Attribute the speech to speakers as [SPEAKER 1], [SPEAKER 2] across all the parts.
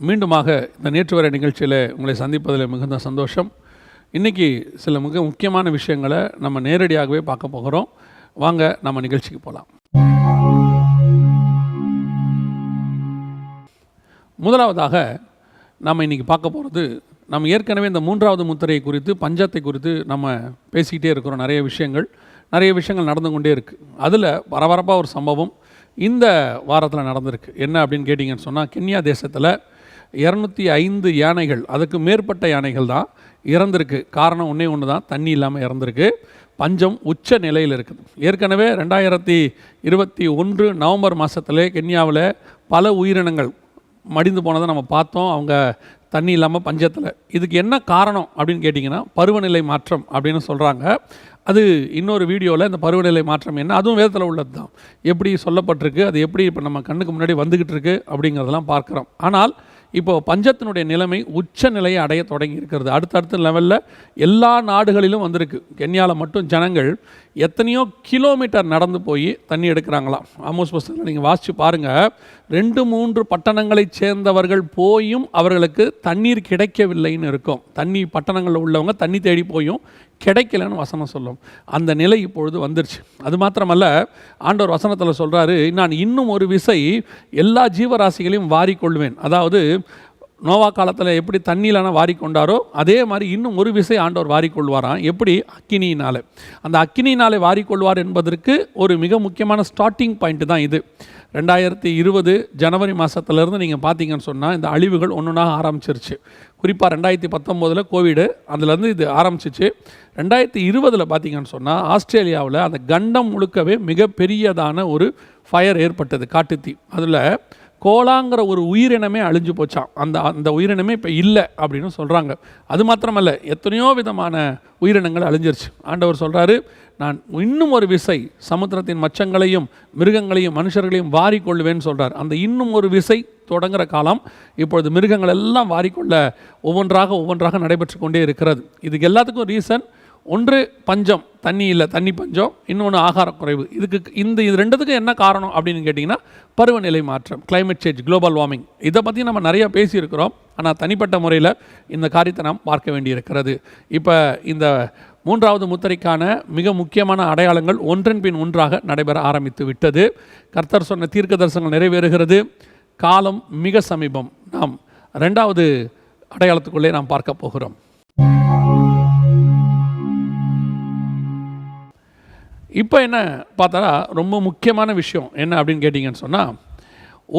[SPEAKER 1] மீண்டுமாக இந்த நேற்று வரை நிகழ்ச்சியில் உங்களை சந்திப்பதில் மிகுந்த சந்தோஷம். இன்றைக்கி சில மிக முக்கியமான விஷயங்களை நம்ம நேரடியாகவே பார்க்க போகிறோம். வாங்க நம்ம நிகழ்ச்சிக்கு போகலாம். முதலாவதாக நம்ம இன்றைக்கி பார்க்க போகிறது நம்ம ஏற்கனவே இந்த மூன்றாவது முத்திரை குறித்து பஞ்சத்தை குறித்து நம்ம பேசிக்கிட்டே இருக்கிறோம். நிறைய விஷயங்கள் நிறைய விஷயங்கள் நடந்து கொண்டே இருக்குது அதில் பரபரப்பாக ஒரு சம்பவம் இந்த வாரத்தில் நடந்திருக்கு. என்ன அப்படின்னு கேட்டிங்கன்னு சொன்னால் கென்யா தேசத்தில் இரநூத்தி ஐந்து யானைகள் அதுக்கு மேற்பட்ட யானைகள் தான் இறந்திருக்கு. காரணம் ஒன்றே ஒன்று தான் தண்ணி இல்லாமல் இறந்திருக்கு. பஞ்சம் உச்ச நிலையில் இருக்குது. ஏற்கனவே ரெண்டாயிரத்தி இருபத்தி ஒன்று நவம்பர் மாதத்தில் கென்யாவில் பல உயிரினங்கள் மடிந்து போனதை நம்ம பார்த்தோம். அவங்க தண்ணி இல்லாமல் பஞ்சத்தில். இதுக்கு என்ன காரணம் அப்படின்னு கேட்டிங்கன்னா பருவநிலை மாற்றம் அப்படின்னு சொல்கிறாங்க அது இன்னொரு வீடியோவில் இந்த பருவநிலை மாற்றம் என்ன அதுவும் வேதத்தில் உள்ளது தான். எப்படி சொல்லப்பட்டிருக்கு அது எப்படி இப்போ நம்ம கண்ணுக்கு முன்னாடி வந்துக்கிட்டு இருக்கு அப்படிங்கிறதெல்லாம் பார்க்குறோம். ஆனால் இப்போ பஞ்சத்தினுடைய நிலைமை உச்ச நிலையை அடைய தொடங்கி இருக்கிறது. அடுத்தடுத்த லெவலில் எல்லா நாடுகளிலும் வந்திருக்கு. கென்யாவில் மட்டும் ஜனங்கள் எத்தனையோ கிலோமீட்டர் நடந்து போய் தண்ணி எடுக்கிறாங்களாம். ஆமோஸ் புஸ்தகத்தில் நீங்கள் வாசித்து பாருங்கள் ரெண்டு மூன்று பட்டணங்களைச் சேர்ந்தவர்கள் போயும் அவர்களுக்கு தண்ணீர் கிடைக்கவில்லைன்னு இருக்கும். தண்ணி பட்டணங்களில் உள்ளவங்க தண்ணி தேடி போயும். கிடைக்கலன்னு வசனம் சொல்லும். அந்த நிலை இப்பொழுது வந்துருச்சு. அது மாத்திரமல்ல ஆண்டவர் வசனத்தில் சொல்கிறாரு நான் இன்னும் ஒரு விசை எல்லா ஜீவராசிகளையும் வாரிக்கொள்வேன். அதாவது நோவா காலத்தில் எப்படி தண்ணியிலான வாரிக்கொண்டாரோ அதே மாதிரி இன்னும் ஒரு விசை ஆண்டவர் வாரிக்கொள்வாராம். எப்படி? அக்கினியினாலே. அந்த அக்கினியினாலே வாரிக்கொள்வார் என்பதற்கு ஒரு மிக முக்கியமான ஸ்டார்டிங் பாயிண்ட் தான் இது. ரெண்டாயிரத்தி இருபது ஜனவரி மாதத்துலேருந்து நீங்கள் பார்த்தீங்கன்னு சொன்னால் இந்த அழிவுகள் ஒன்று ஆரம்பிச்சிருச்சு. குறிப்பாக ரெண்டாயிரத்தி பத்தொம்போதில் கோவிடு அதுலேருந்து இது ஆரம்பிச்சிச்சு. ரெண்டாயிரத்தி இருபதில் பார்த்தீங்கன்னு சொன்னால் ஆஸ்திரேலியாவில் அந்த கண்டம் முழுக்கவே மிகப்பெரியதான ஒரு ஃபயர் ஏற்பட்டது காட்டுத்தீ. அதில் கோலாங்கிற ஒரு உயிரினமே அழிஞ்சு போச்சான் அந்த அந்த உயிரினமே இப்போ இல்லை அப்படின்னு சொல்கிறாங்க அது மாத்திரமல்ல எத்தனையோ விதமான உயிரினங்கள் அழிஞ்சிருச்சு. ஆண்டவர் சொல்கிறாரு நான் இன்னும் ஒரு விசை சமுத்திரத்தின் மச்சங்களையும் மிருகங்களையும் மனுஷர்களையும் வாரி கொள்ளுவேன்னு சொல்கிறார் அந்த இன்னும் ஒரு விசை தொடங்குகிற காலம் இப்பொழுது மிருகங்கள் எல்லாம் வாரிக்கொள்ள ஒவ்வொன்றாக ஒவ்வொன்றாக நடைபெற்று கொண்டே இருக்கிறது. இதுக்கு எல்லாத்துக்கும் ரீசன் ஒன்று பஞ்சம் தண்ணி இல்லை தண்ணி பஞ்சம் இன்னொன்று ஆகார குறைவு. இதுக்கு இந்த இது ரெண்டுத்துக்கும் என்ன காரணம் அப்படின்னு கேட்டிங்கன்னா பருவநிலை மாற்றம் கிளைமேட் சேஞ்ச் குளோபல் வார்மிங் இதை பற்றி நம்ம நிறைய பேசியிருக்கிறோம். ஆனால் தனிப்பட்ட முறையில் இந்த காரியத்தை நாம் பார்க்க வேண்டியிருக்கிறது. இப்போ இந்த மூன்றாவது முத்திரைக்கான மிக முக்கியமான அடையாளங்கள் ஒன்றன் பின் ஒன்றாக நடைபெற ஆரம்பித்து விட்டது. கர்த்தர் சொன்ன தீர்க்க தரிசனங்கள் நிறைவேறுகிறது. காலம் மிக சமீபம். நாம் ரெண்டாவது அடையாளத்துக்குள்ளே நாம் பார்க்க போகிறோம். இப்போ என்ன பார்த்தா ரொம்ப முக்கியமான விஷயம் என்ன அப்படின்னு கேட்டிங்கன்னு சொன்னால்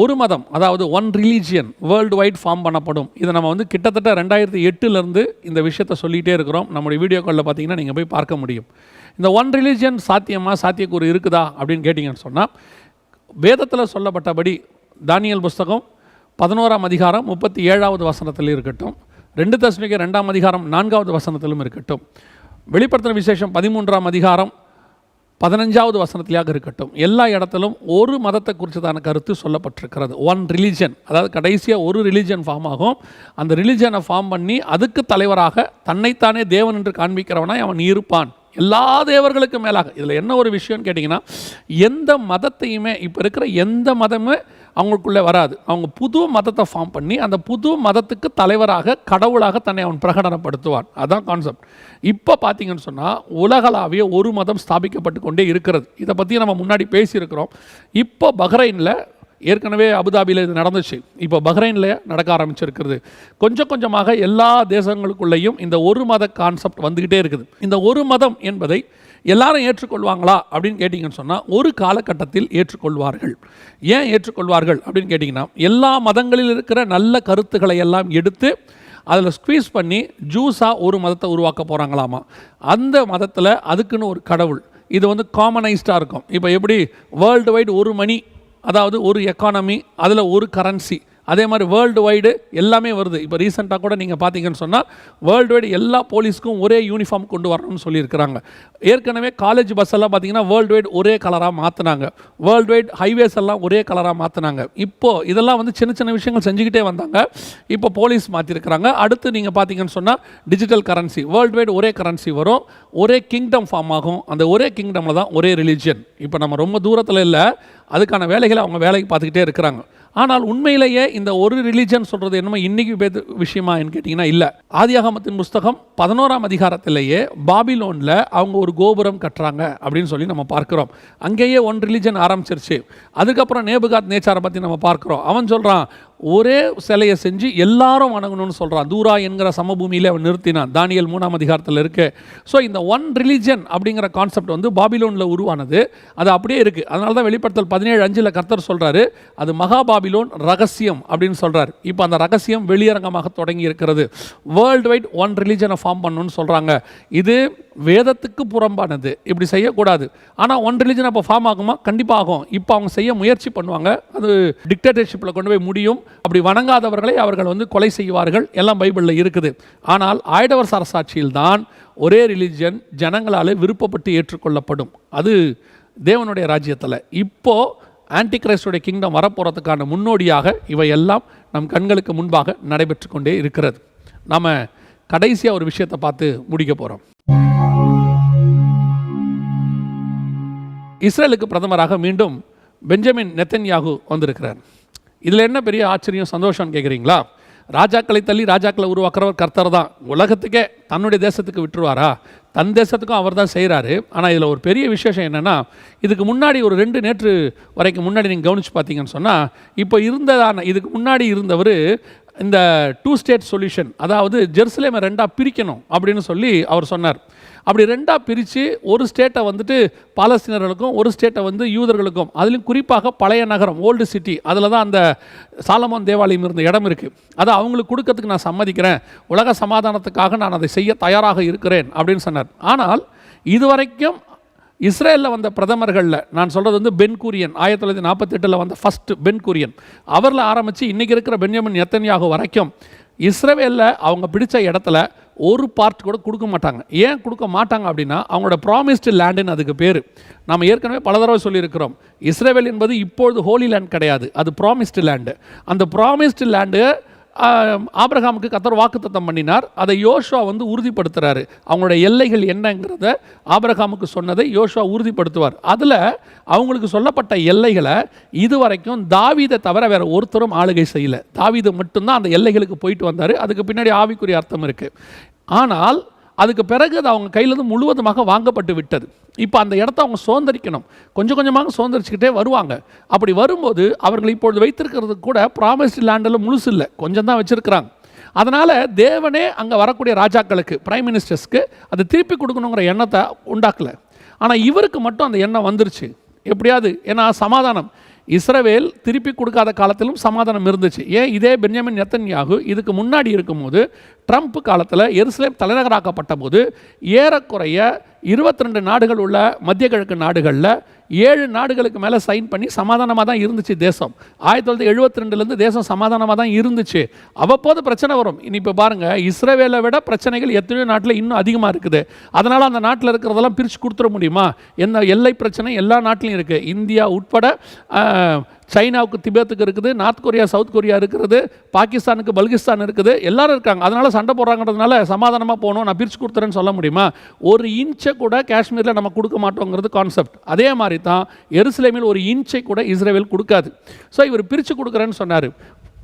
[SPEAKER 1] ஒரு மதம் அதாவது one religion world wide form பண்ணப்படும். இதை நம்ம வந்து கிட்டத்தட்ட ரெண்டாயிரத்தி எட்டுலேருந்து இந்த விஷயத்த சொல்லிகிட்டே இருக்கிறோம். நம்முடைய வீடியோ காலில் பார்த்தீங்கன்னா நீங்கள் போய் பார்க்க முடியும். இந்த ஒன் ரிலீஜியன் சாத்தியமாக சாத்தியக்கூறு இருக்குதா அப்படின்னு கேட்டிங்கன்னு சொன்னால் வேதத்தில் சொல்லப்பட்டபடி தானியல் புஸ்தகம் பதினோராம் அதிகாரம் முப்பத்தி ஏழாவது வசனத்தில் இருக்கட்டும். ரெண்டு தசமிக்கு ரெண்டாம் அதிகாரம் நான்காவது வசனத்திலும் இருக்கட்டும். வெளிப்படுத்தின விசேஷம் பதிமூன்றாம் அதிகாரம் பதினஞ்சாவது வசனத்திலாக இருக்கட்டும். எல்லா இடத்திலும் ஒரு மதத்தை குறித்ததான கருத்து சொல்லப்பட்டிருக்கிறது. ஒன் ரிலீஜன் அதாவது கடைசியாக ஒரு ரிலீஜன் ஃபார்ம் ஆகும். அந்த ரிலீஜனை ஃபார்ம் பண்ணி அதுக்கு தலைவராக தன்னைத்தானே தேவன் என்று காண்பிக்கிறவனாய் அவன் இருப்பான். எல்லா தேவர்களுக்கும் மேலாக. இதில் என்ன ஒரு விஷயம்னு கேட்டிங்கன்னா எந்த மதத்தையுமே இப்போ இருக்கிற எந்த மதமும் அவங்களுக்குள்ளே வராது. அவங்க புது மதத்தை ஃபார்ம் பண்ணி அந்த புது மதத்துக்கு தலைவராக கடவுளாக தன்னை அவன் பிரகடனப்படுத்துவான். அதுதான் கான்செப்ட் இப்போ பார்த்தீங்கன்னு சொன்னால் உலகளாவிய ஒரு மதம் ஸ்தாபிக்கப்பட்டு கொண்டே இருக்கிறது. இதை பற்றி நம்ம முன்னாடி பேசியிருக்கிறோம். இப்போ பஹ்ரைனில் ஏற்கனவே அபுதாபியில் இது நடந்துச்சு. இப்போ பஹ்ரைனில் நடக்க ஆரம்பிச்சிருக்கிறது. கொஞ்சம் கொஞ்சமாக எல்லா தேசங்களுக்குள்ளேயும் இந்த ஒரு மத கான்செப்ட் வந்துக்கிட்டே இருக்குது. இந்த ஒரு மதம் என்பதை எல்லாரும் ஏற்றுக்கொள்வாங்களா அப்படின்னு கேட்டிங்கன்னு சொன்னால் ஒரு காலகட்டத்தில் ஏற்றுக்கொள்வார்கள். ஏன் ஏற்றுக்கொள்வார்கள் அப்படின்னு கேட்டிங்கன்னா எல்லா மதங்களில் இருக்கிற நல்ல கருத்துக்களை எல்லாம் எடுத்து அதில் ஸ்க்வீஸ் பண்ணி ஜூஸாக ஒரு மதத்தை உருவாக்க போகிறாங்களாமா அந்த மதத்தில் அதுக்குன்னு ஒரு கடவுள். இது வந்து காமனைஸ்டாக இருக்கும். இப்போ எப்படி வேர்ல்டு வைடு ஒரு மணி அதாவது ஒரு எக்கானமி அதில் ஒரு கரன்சி அதே மாதிரி வேர்ல்டு வைடு எல்லாமே வருது. இப்போ ரீசெண்டாக கூட நீங்கள் பார்த்தீங்கன்னு சொன்னால் வேர்ல்டு வைடு எல்லா போலீஸ்க்கும் ஒரே யூனிஃபார்ம் கொண்டு வரணும்னு சொல்லியிருக்கிறாங்க. ஏற்கனவே காலேஜ் பஸ் எல்லாம் பார்த்தீங்கன்னா வேர்ல்டு வைடு ஒரே கலராக மாற்றினாங்க வேர்ல்டு வைட் ஹைவேஸ் எல்லாம் ஒரே கலராக மாற்றினாங்க இப்போது இதெல்லாம் வந்து சின்ன சின்ன விஷயங்கள் செஞ்சுக்கிட்டே வந்தாங்க. இப்போ போலீஸ் மாற்றிருக்கிறாங்க அடுத்து நீங்கள் பார்த்தீங்கன்னு சொன்னால் டிஜிட்டல் கரன்சி வேர்ல்டு வைடு ஒரே கரன்சி வரும். ஒரே கிங்டம் ஃபார்ம் ஆகும். அந்த ஒரே கிங்டமில் தான் ஒரே ரிலீஜியன் இப்போ நம்ம ரொம்ப தூரத்தில் இல்லை. அதுக்கான வேலைகளை அவங்க வேலைக்கு பார்த்துக்கிட்டே இருக்கிறாங்க. ஆனால் உண்மையிலேயே இந்த ஒரு ரிலிஜன் சொல்கிறது என்னமோ இன்றைக்கி பேத்து விஷயமா கேட்டிங்கன்னா இல்லை. ஆதியாகமத்தின் புஸ்தகம் பதினோராம் அதிகாரத்திலேயே பாபிலோனில் அவங்க ஒரு கோபுரம் கட்டுறாங்க அப்படின்னு சொல்லி நம்ம பார்க்குறோம். அங்கேயே ஒன் ரிலிஜன் ஆரம்பிச்சிருச்சு. அதுக்கப்புறம் நேபுகாத் நேச்சாரை பற்றி நம்ம பார்க்குறோம். அவன் சொல்கிறான் ஒரே சிலையை செஞ்சு எல்லாரும் வணங்கணும்னு சொல்கிறான் தூரா என்கிற சமபூமியில் அவன் நிறுத்தினான். தானியல் மூணாம் அதிகாரத்தில் இருக்கு. ஸோ இந்த ஒன் ரிலிஜன் அப்படிங்கிற கான்செப்ட் வந்து பாபிலோனில் உருவானது. அது அப்படியே இருக்குது அதனால தான் வெளிப்படுத்தல் பதினேழு அஞ்சில் கர்த்தர் சொல்கிறாரு அது மகா பாபிலோன் ரகசியம் அப்படின்னு சொல்கிறார் இப்போ அந்த ரகசியம் வெளியரங்கமாக தொடங்கி இருக்கிறது. வேர்ல்டு வைட் ஒன் ரிலிஜனை ஃபார்ம் பண்ணணும்னு சொல்கிறாங்க இது வேதத்துக்கு புறம்பானது. இப்படி செய்யக்கூடாது. ஆனால் ஒன் ரிலிஜன் அப்போ ஃபார்ம் ஆகுமா? கண்டிப்பாக ஆகும். இப்போ அவங்க செய்ய முயற்சி பண்ணுவாங்க. அது டிக்டேட்டர்ஷிப்பில் கொண்டு போய் முடியும். அப்படி வணங்காதவர்களை அவர்கள் வந்து கொலை செய்வார்கள். எல்லாம் பைபிளில் இருக்குது. ஆனால் ஆயிடவர் சரசாட்சியில் தான் ஒரே ரிலிஜியன் ஜனங்களால் விருப்பப்பட்டு ஏற்றுக்கொள்ளப்படும். அது தேவனுடைய ராஜ்யத்தில். இப்போது ஆன்டி கிரைஸ்டுடைய கிங்டம் வரப்போகிறதுக்கான முன்னோடியாக இவையெல்லாம் நம் கண்களுக்கு முன்பாக நடைபெற்று கொண்டே இருக்கிறது. நாம் கடைசியாக ஒரு விஷயத்தை பார்த்து முடிக்க போகிறோம் இஸ்ரேலுக்கு பிரதமராக மீண்டும் பெஞ்சமின் நெத்தன்யாகு வந்திருக்கிறார். இதில் என்ன பெரிய ஆச்சரியம் சந்தோஷம்னு கேட்குறீங்களா ராஜாக்களை தள்ளி ராஜாக்களை உருவாக்குறவர் கர்த்தர் தான். உலகத்துக்கே தன்னுடைய தேசத்துக்கு விட்டுருவாரா? தன் தேசத்துக்கும் அவர் தான் செய்கிறாரு ஆனால் இதில் ஒரு பெரிய விசேஷம் என்னென்னா இதுக்கு முன்னாடி ஒரு ரெண்டு நேற்று வரைக்கும் முன்னாடி நீங்கள் கவனித்து பார்த்தீங்கன்னு சொன்னால் இப்போ இருந்ததான இதுக்கு முன்னாடி இருந்தவர் இந்த டூ ஸ்டேட் சொல்யூஷன் அதாவது ஜெருசலேமை ரெண்டாக பிரிக்கணும் அப்படின்னு சொல்லி அவர் சொன்னார். அப்படி ரெண்டாக பிரித்து ஒரு ஸ்டேட்டை வந்துட்டு பாலஸ்தீனர்களுக்கும் ஒரு ஸ்டேட்டை வந்து யூதர்களுக்கும் அதுலேயும் குறிப்பாக பழைய நகரம் ஓல்டு சிட்டி அதில் தான் அந்த சாலமோன் தேவாலயம் இருந்த இடம் இருக்குது அதை அவங்களுக்கு கொடுக்கறதுக்கு நான் சம்மதிக்கிறேன். உலக சமாதானத்துக்காக நான் அதை செய்ய தயாராக இருக்கிறேன் அப்படின்னு சொன்னார். ஆனால் இதுவரைக்கும் இஸ்ரேலில் வந்த பிரதமர்களில் நான் சொல்கிறது வந்து பென் கூரியன் ஆயிரத்தி தொள்ளாயிரத்தி நாற்பத்தெட்டில் வந்த ஃபஸ்ட்டு பென் கூரியன் அவரில் ஆரம்பித்து இன்றைக்கி இருக்கிற பென்யமின் எத்தனையாக வரைக்கும் இஸ்ரேவேலில் அவங்க பிடிச்ச இடத்துல ஒரு பார்ட் கூட கொடுக்க மாட்டாங்க. ஏன் கொடுக்க மாட்டாங்க அப்படின்னா அவங்களோட ப்ராமிஸ்டு லேண்டுன்னு அதுக்கு பேர். நம்ம ஏற்கனவே பல தடவை சொல்லியிருக்கிறோம். இஸ்ரேல் என்பது இப்பொழுது ஹோலி லேண்ட் கிடையாது. அது ப்ராமிஸ்டு லேண்டு அந்த ப்ராமிஸ்டு லேண்டு ஆப்ரஹாமுக்கு கத்தர் வாக்குத்தத்தம் பண்ணினார். அதை யோஷுவா வந்து உறுதிப்படுத்துகிறாரு அவங்களுடைய எல்லைகள் என்னங்கிறத ஆப்ரஹாமுக்கு சொன்னதை யோஷுவா உறுதிப்படுத்துவார். அதில் அவங்களுக்கு சொல்லப்பட்ட எல்லைகளை இதுவரைக்கும் தாவீதை தவிர வேற ஒருத்தரும் ஆளுகை செய்யலை. தாவீது மட்டும்தான் அந்த எல்லைகளுக்கு போயிட்டு வந்தார். அதுக்கு பின்னாடி ஆவிக்குரிய அர்த்தம் இருக்குது ஆனால் அதுக்கு பிறகு அது அவங்க கையிலிருந்து முழுவதுமாக வாங்கப்பட்டு விட்டது. இப்போ அந்த இடத்த அவங்க சுதந்திரிக்கணும். கொஞ்சம் கொஞ்சமாக சுதந்திரிச்சுக்கிட்டே வருவாங்க. அப்படி வரும்போது அவர்கள் இப்பொழுது வைத்திருக்கிறது கூட ப்ராமிஸ்ட் லேண்டில் முழுசு இல்லை. கொஞ்சம் தான் வச்சுருக்கிறாங்க. அதனால் தேவனே அங்கே வரக்கூடிய ராஜாக்களுக்கு பிரைம் மினிஸ்டர்ஸ்க்கு அதை திருப்பி கொடுக்கணுங்கிற எண்ணத்தை உண்டாக்கலை. ஆனால் இவருக்கு மட்டும் அந்த எண்ணம் வந்துருச்சு. எப்படியாவது ஏன்னா சமாதானம். இஸ்ரவேல் திருப்பி கொடுக்காத காலத்திலும் சமாதானம் இருந்துச்சு. ஏன்? இதே பென்யாமின் நெத்தன்யாகு இதுக்கு முன்னாடி இருக்கும்போது ட்ரம்ப் காலத்தில் எருசலேம் தலைநகராக்கப்பட்ட போது ஏறக்குறைய இருபத்தி ரெண்டு நாடுகள் உள்ள மத்திய கிழக்கு நாடுகளில் ஏழு நாடுகளுக்கு மேலே சைன் பண்ணி சமாதானமாக தான் இருந்துச்சு தேசம். ஆயிரத்தி தொள்ளாயிரத்தி எழுபத்தி ரெண்டுலேருந்து தேசம் சமாதானமாக தான் இருந்துச்சு. அவ்வப்போது பிரச்சனை வரும். இனி இப்போ பாருங்கள் இஸ்ரேவேலை விட பிரச்சனைகள் எத்தனையோ நாட்டில் இன்னும் அதிகமாக இருக்குது. அதனால் அந்த நாட்டில் இருக்கிறதெல்லாம் பிரித்து கொடுத்துட முடியுமா? என்ன எல்லை பிரச்சனை எல்லா நாட்டிலையும் இருக்குது இந்தியா உட்பட சைனாவுக்கு திபேத்துக்கு இருக்குது நார்த் கொரியா சவுத் கொரியா இருக்கிறது பாகிஸ்தானுக்கு பல்கிஸ்தான் இருக்குது எல்லாரும் இருக்காங்க. அதனால் சண்டை போடுறாங்கிறதுனால சமாதானமாக போகணும். நான் பிரித்து கொடுத்துறேன்னு சொல்ல முடியுமா? ஒரு இன்ச்சை கூட காஷ்மீரில் நம்ம கொடுக்க மாட்டோங்கிறது கான்செப்ட் அதே மாதிரி தான் எருசலேமில் ஒரு இன்ச்சை கூட இஸ்ரேல் கொடுக்காது. ஸோ இவர் பிரித்து கொடுக்குறேன்னு சொன்னார்.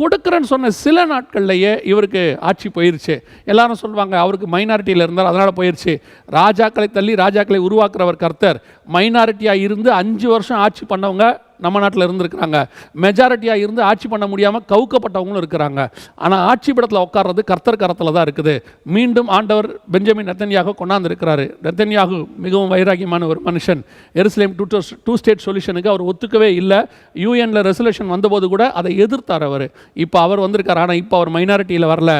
[SPEAKER 1] கொடுக்குறேன்னு சொன்ன சில நாட்கள்லையே இவருக்கு ஆட்சி போயிருச்சு. எல்லாரும் சொல்லுவாங்க அவருக்கு மைனாரிட்டியில் இருந்தார் அதனால் போயிருச்சு. ராஜாக்களை தள்ளி ராஜாக்களை உருவாக்குறவர் கர்த்தர். மைனாரிட்டியாக இருந்து அஞ்சு வருஷம் ஆட்சி பண்ணவங்க நம்ம நாட்டில் இருந்திருக்கிறாங்க. மெஜாரிட்டியாக இருந்து ஆட்சி பண்ண முடியாமல் கவுக்கப்பட்டவங்களும் இருக்கிறாங்க. ஆனால் ஆட்சி படத்தில் உட்கார்றது கர்த்தர் கரத்தில் தான் இருக்குது. மீண்டும் ஆண்டவர் பெஞ்சமின் நெத்தன்யாக கொண்டாந்து இருக்கிறாரு நெத்தன்யாகு மிகவும் வைராகியமான ஒரு மனுஷன். எருசலேம் டூ டூ ஸ்டேட் சொல்யூஷனுக்கு அவர் ஒத்துக்கவே இல்லை. யூஎனில் ரெசல்யூஷன் வந்தபோது கூட அதை எதிர்த்தார் அவர். இப்போ அவர் வந்திருக்கார். ஆனால் இப்போ அவர் மைனாரிட்டியில் வரல.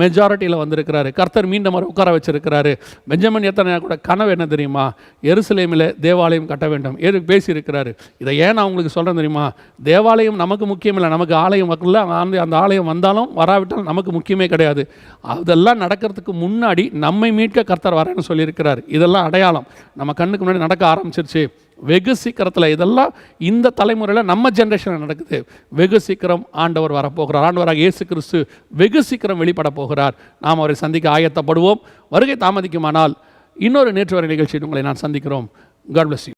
[SPEAKER 1] மெஜாரிட்டியில் வந்திருக்கிறாரு. கர்த்தர் மீண்டும் அவர் உட்கார வச்சிருக்கிறாரு. பெஞ்சமின் எத்தனை கூட கனவு என்ன தெரியுமா? எருசலேமில் தேவாலயம் கட்ட வேண்டும். ஏது பேசியிருக்கிறாரு? இதை ஏன் நான் சொல்கிறேன் தெரியுமா? தேவாலயம் நமக்கு முக்கியம் இல்லை நமக்கு ஆலயம் வரல அந்த அந்த ஆலயம் வந்தாலும் வராவிட்டால் நமக்கு முக்கியமே கிடையாது. அதெல்லாம் நடக்கிறதுக்கு முன்னாடி நம்மை மீட்க கர்த்தர் வரேன்னு சொல்லியிருக்கிறார். இதெல்லாம் அடையாளம். நம்ம கண்ணுக்கு முன்னாடி நடக்க ஆரம்பிச்சிருச்சு. வெகு சீக்கிரத்தில் இதெல்லாம் இந்த தலைமுறையில் நம்ம ஜென்ரேஷனில் நடக்குது. வெகு சீக்கிரம் ஆண்டவர் வரப்போகிறார். ஆண்டவராக இயேசு கிறிஸ்து வெகு சீக்கிரம் வெளிப்பட போகிறார். நாம் அவரை சந்திக்க ஆயத்தப்படுவோம். வருகை தாமதிக்குமானால் இன்னொரு நேற்று வரை நிகழ்ச்சியில் உங்களை நான் சந்திக்கிறோம். God plus